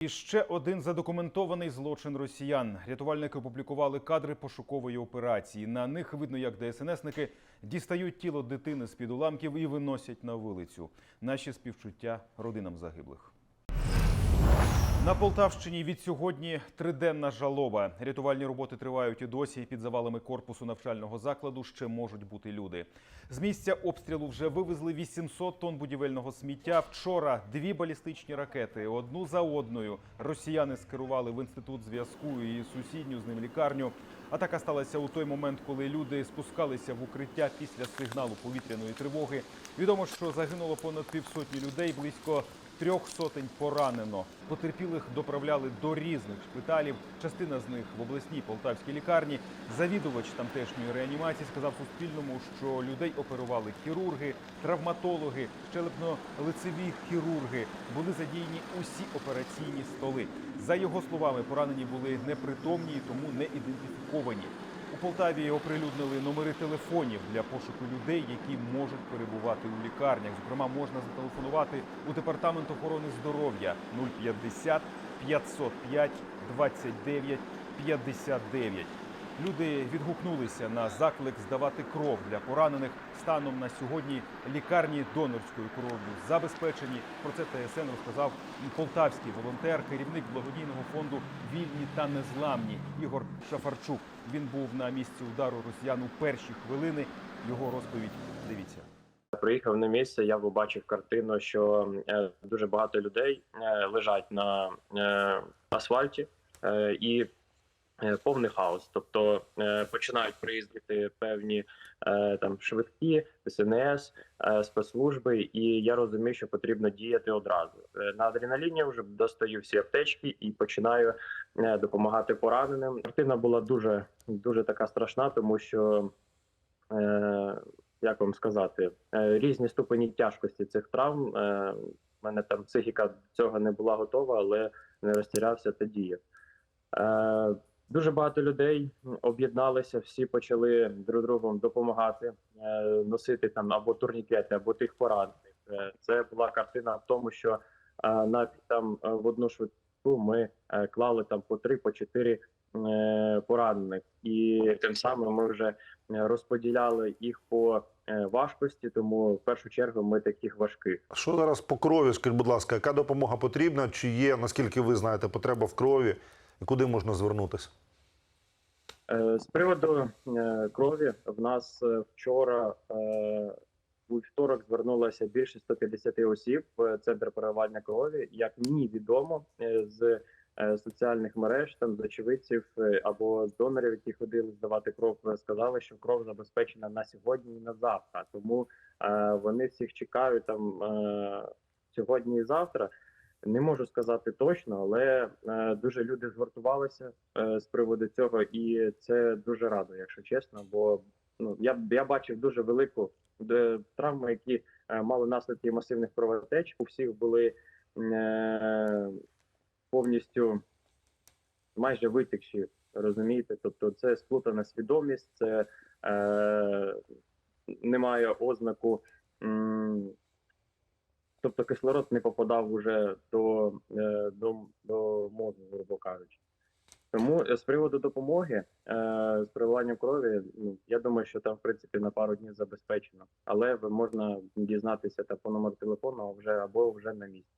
І ще один задокументований злочин росіян. Рятувальники опублікували кадри пошукової операції. На них видно, як ДСНСники дістають тіло дитини з під уламків і виносять на вулицю. Наші співчуття родинам загиблих. На Полтавщині від сьогодні триденна жалоба. Рятувальні роботи тривають і досі. Під завалами корпусу навчального закладу ще можуть бути люди. З місця обстрілу вже вивезли 800 тонн будівельного сміття. Вчора дві балістичні ракети одну за одною росіяни скерували в інститут зв'язку і сусідню з ним лікарню. Атака сталася у той момент, коли люди спускалися в укриття після сигналу повітряної тривоги. Відомо, що загинуло понад півсотні людей, близько трьох сотень поранено. Потерпілих доправляли до різних шпиталів. Частина з них в обласній полтавській лікарні. Завідувач тамтешньої реанімації сказав Суспільному, що людей оперували хірурги, травматологи, щелепно-лицеві хірурги. Були задіяні усі операційні столи. За його словами, поранені були непритомні, і тому не ідентифіковані. У Полтаві оприлюднили номери телефонів для пошуку людей, які можуть перебувати у лікарнях. Зокрема, можна зателефонувати у департамент охорони здоров'я 050 505 29 59. Люди відгукнулися на заклик здавати кров для поранених. Станом на сьогодні лікарні донорською кров'ю забезпечені. Про це ТСН розказав полтавський волонтер, керівник благодійного фонду Вільні та незламні Ігор Шафарчук. Він був на місці удару росіян у перші хвилини. Його розповідь дивіться. Приїхав на місце, я побачив картину, що е, дуже багато людей е, лежать на е, асфальті і повний хаос. Тобто е, починають приїздити певні е, там швидкі, СНС, е, спецслужби, і я розумію, що потрібно діяти одразу. Е, на адреналіні вже достаю всі аптечки і починаю е, допомагати пораненим. Картина була дуже дуже така страшна, тому що. Е, як вам сказати, е, різні ступені тяжкості цих травм. Е, У мене там психіка цього не була готова, але не розтірявся та діяв. Дуже багато людей об'єдналися, всі почали друг другу допомагати, е, носити там або турнікети, або тих поранених. Це була картина в тому, що е, навіть там е, в одну швидку ми клали там по три, по чотири поранених, і тим самим ми вже розподіляли їх по важкості. Тому в першу чергу ми таких важких. Що зараз по крові? Скажіть, будь ласка, яка допомога потрібна? Чи є, наскільки ви знаєте, потреба в крові? І куди можна звернутися? Е, З приводу е, крові в нас е, вчора у вівторок звернулося більше 150 осіб в центр переливання крові. Як мені відомо з соціальних мереж, там з очевидців або з донорів, які ходили здавати кров, сказали, що кров забезпечена на сьогодні і на завтра. Тому вони всіх чекають там сьогодні і завтра. Не можу сказати точно, але е, дуже люди згуртувалися е, з приводу цього, і це дуже радо, якщо чесно. Бо ну я я бачив дуже велику де, травми, які е, мали наслідки масивних кровотеч. У всіх були е, повністю майже витекші, розумієте? Тобто, це сплутана свідомість, це е, немає ознаку. М, Тобто кислород не попадав уже до, е, до, до мозку, грубо кажучи. Тому е, з приводу допомоги е, з переливанням крові, ну я думаю, що там в принципі на пару днів забезпечено, але можна дізнатися та по номеру телефону вже або вже на місці.